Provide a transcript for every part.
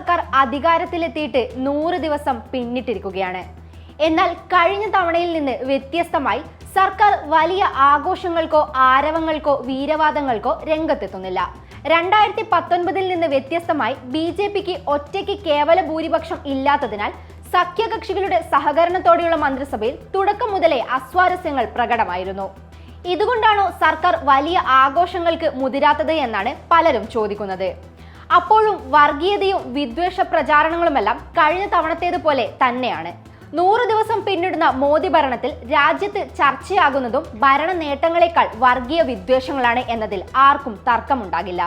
സർക്കാർ അധികാരത്തിലെത്തിയിട്ട് നൂറ് ദിവസം പിന്നിട്ടിരിക്കുകയാണ്. എന്നാൽ കഴിഞ്ഞ തവണയിൽ നിന്ന് വ്യത്യസ്തമായി സർക്കാർ വലിയ ആഘോഷങ്ങൾക്കോ ആരവങ്ങൾക്കോ വീരവാദങ്ങൾക്കോ രംഗത്തെത്തുന്നില്ല. രണ്ടായിരത്തി പത്തൊൻപതിൽ നിന്ന് വ്യത്യസ്തമായി ബി ജെ പിക്ക് ഒറ്റയ്ക്ക് കേവല ഭൂരിപക്ഷം ഇല്ലാത്തതിനാൽ സഖ്യകക്ഷികളുടെ സഹകരണത്തോടെയുള്ള മന്ത്രിസഭയിൽ തുടക്കം മുതലേ അസ്വാരസ്യങ്ങൾ പ്രകടമായിരുന്നു. ഇതുകൊണ്ടാണോ സർക്കാർ വലിയ ആഘോഷങ്ങൾക്ക് മുതിരാത്തത് എന്നാണ് പലരും ചോദിക്കുന്നത്. അപ്പോഴും വർഗീയതയും വിദ്വേഷ പ്രചാരണങ്ങളുമെല്ലാം കഴിഞ്ഞ തവണത്തേതുപോലെ തന്നെയാണ്. നൂറ് ദിവസം പിന്നിടുന്ന മോദി ഭരണത്തിൽ രാജ്യത്ത് ചർച്ചയാകുന്നതും ഭരണ നേട്ടങ്ങളെക്കാൾ വർഗീയ വിദ്വേഷങ്ങളാണ് എന്നതിൽ ആർക്കും തർക്കമുണ്ടാകില്ല.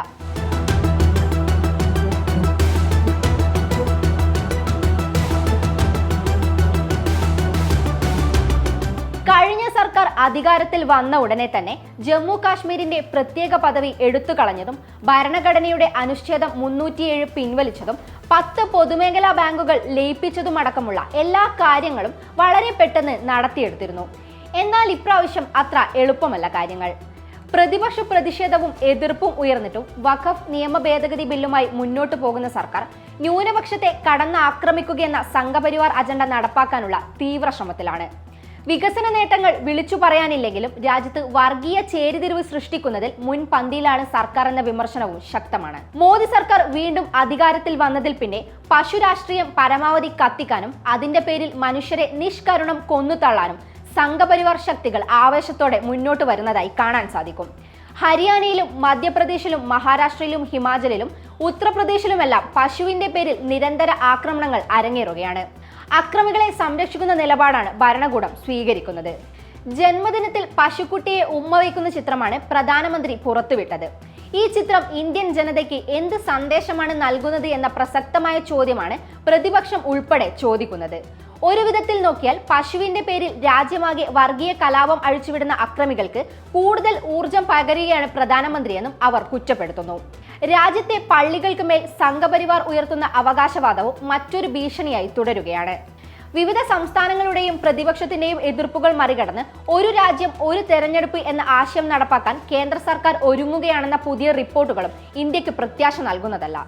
അധികാരത്തിൽ വന്ന ഉടനെ തന്നെ ജമ്മു കാശ്മീരിന്റെ പ്രത്യേക പദവി എടുത്തു കളഞ്ഞതും ഭരണഘടനയുടെ അനുച്ഛേദം മുന്നൂറ്റിയേഴ് പിൻവലിച്ചതും പത്ത് പൊതുമേഖലാ ബാങ്കുകൾ ലയിപ്പിച്ചതുമടക്കമുള്ള എല്ലാ കാര്യങ്ങളും വളരെ പെട്ടെന്ന് നടത്തിയെടുത്തിരുന്നു. എന്നാൽ ഇപ്രാവശ്യം അത്ര എളുപ്പമല്ല കാര്യങ്ങൾ. പ്രതിപക്ഷ പ്രതിഷേധവും എതിർപ്പും ഉയർന്നിട്ടും വഖഫ് നിയമ ഭേദഗതി ബില്ലുമായി മുന്നോട്ടു പോകുന്ന സർക്കാർ ന്യൂനപക്ഷത്തെ കടന്നാക്രമിക്കുകയെന്ന സംഘപരിവാർ അജണ്ട നടപ്പാക്കാനുള്ള തീവ്ര ശ്രമത്തിലാണ്. വികസന നേട്ടങ്ങൾ വിളിച്ചു പറയാനില്ലെങ്കിലും രാജ്യത്ത് വർഗീയ ചേരിതിരിവ് സൃഷ്ടിക്കുന്നതിൽ മുൻപന്തിയിലാണ് സർക്കാർ എന്ന വിമർശനവും ശക്തമാണ്. മോദി സർക്കാർ വീണ്ടും അധികാരത്തിൽ വന്നതിൽ പിന്നെ പശു രാഷ്ട്രീയം പരമാവധി കത്തിക്കാനും അതിന്റെ പേരിൽ മനുഷ്യരെ നിഷ്കരുണം കൊന്നുതള്ളാനും സംഘപരിവാർ ശക്തികൾ ആവേശത്തോടെ മുന്നോട്ട് വരുന്നതായി കാണാൻ സാധിക്കും. ഹരിയാനയിലും മധ്യപ്രദേശിലും മഹാരാഷ്ട്രയിലും ഹിമാചലിലും ഉത്തർപ്രദേശിലുമെല്ലാം പശുവിന്റെ പേരിൽ നിരന്തര ആക്രമണങ്ങൾ അരങ്ങേറുകയാണ്. അക്രമികളെ സംരക്ഷിക്കുന്ന നിലപാടാണ് ഭരണകൂടം സ്വീകരിക്കുന്നത്. ജന്മദിനത്തിൽ പശുക്കുട്ടിയെ ഉമ്മ വയ്ക്കുന്ന ചിത്രമാണ് പ്രധാനമന്ത്രി പുറത്തുവിട്ടത്. ഈ ചിത്രം ഇന്ത്യൻ ജനതയ്ക്ക് എന്ത് സന്ദേശമാണ് നൽകുന്നത് എന്ന പ്രസക്തമായ ചോദ്യമാണ് പ്രതിപക്ഷം ഉൾപ്പെടെ ചോദിക്കുന്നത്. ഒരു വിധത്തിൽ നോക്കിയാൽ പശുവിന്റെ പേരിൽ രാജ്യമാകെ വർഗീയ കലാപം അഴിച്ചുവിടുന്ന അക്രമികൾക്ക് കൂടുതൽ ഊർജം പകരുകയാണ് പ്രധാനമന്ത്രിയെന്നും അവർ കുറ്റപ്പെടുത്തുന്നു. രാജ്യത്തെ പള്ളികൾക്ക് മേൽ സംഘപരിവാർ ഉയർത്തുന്ന അവകാശവാദവും മറ്റൊരു ഭീഷണിയായി തുടരുകയാണ്. വിവിധ സംസ്ഥാനങ്ങളുടെയും പ്രതിപക്ഷത്തിന്റെയും എതിർപ്പുകൾ മറികടന്ന് ഒരു രാജ്യം ഒരു തെരഞ്ഞെടുപ്പ് എന്ന ആശയം നടപ്പാക്കാൻ കേന്ദ്ര സർക്കാർ ഒരുങ്ങുകയാണെന്ന പുതിയ റിപ്പോർട്ടുകളും ഇന്ത്യയ്ക്ക് പ്രത്യാശ നൽകുന്നതല്ല.